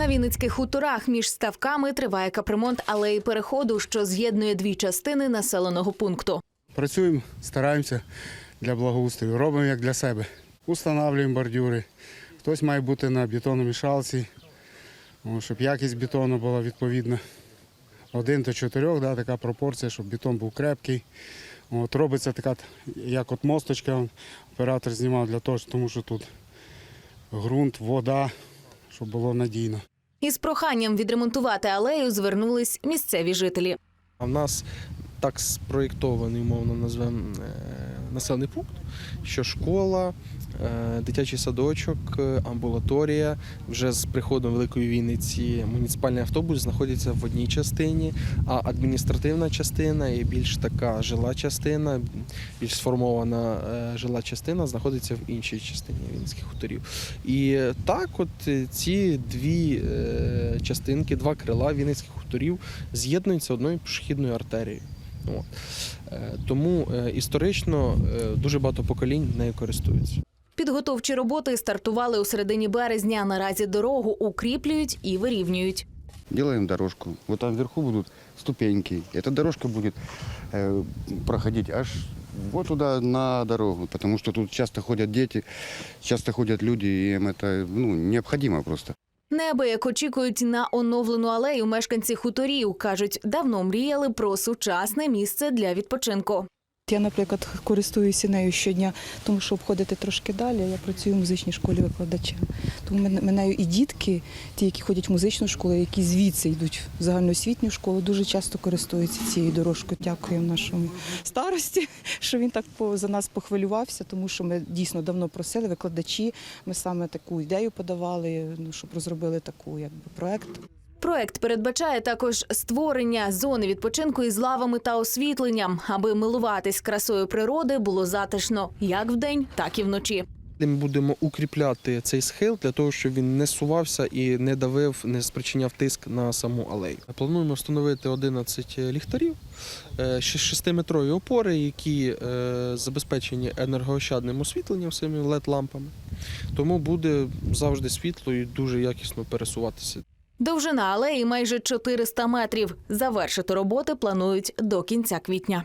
На Вінницьких хуторах між ставками триває капремонт алеї переходу, що з'єднує дві частини населеного пункту. Працюємо, стараємося для благоустрою. Робимо як для себе. Устанавлюємо бордюри. Хтось має бути на бетономішалці, о, щоб якість бетону була відповідна. Один до чотирьох, да, така пропорція, щоб бетон був крепкий. От, робиться така, як от мосточка, оператор знімав для того, тому що тут ґрунт, вода, щоб було надійно. Із проханням відремонтувати алею звернулись місцеві жителі. А в нас так спроєктований, умовно назвемо е, населений пункт, що школа, е, дитячий садочок, е, амбулаторія. Вже з приходом Великої Вінниці муніципальний автобус знаходяться в одній частині, а адміністративна частина і більш така жила частина, більш сформована е, жила частина знаходиться в іншій частині Вінницьких хуторів. І так, от ці дві частинки, два крила Вінницьких хуторів з'єднуються одною пішохідною артерією. От. Е, Тому е, історично е, дуже багато поколінь нею користуються. Підготовчі роботи стартували у середині березня. Наразі дорогу укріплюють і вирівнюють. Делаем дорожку. Вот там вверху будут ступеньки. Эта дорожка будет э, проходить аж вот туда на дорогу, потому что тут часто ходят дети, часто ходят люди, и им это ну, необходимо просто. Неабияк очікують на оновлену алею мешканці хуторів. кажуть, давно мріяли про сучасне місце для відпочинку. Я, наприклад, користуюся нею щодня, тому що обходити трошки далі. Я працюю в музичній школі викладачем. Тому мен- мене і дітки, ті, які ходять в музичну школу, які звідси йдуть в загальноосвітню школу, дуже часто користуються цією дорожкою. Дякую нашому старості, що він так за нас похвилювався, тому що ми дійсно давно просили викладачі. Ми саме таку ідею подавали, ну, щоб розробили таку якби проект. Проект передбачає також створення зони відпочинку із лавами та освітленням, аби милуватись красою природи було затишно як вдень, так і вночі. Ми будемо укріпляти цей схил для того, щоб він не сувався і не давив, не спричиняв тиск на саму алею. Плануємо встановити 11 ліхтарів, 6-метрові опори, які е, забезпечені енергоощадним освітленням своїми LED-лампами. Тому буде завжди світло і дуже якісно пересуватися. Довжина алеї майже 400 метрів. Завершити роботи планують до кінця квітня.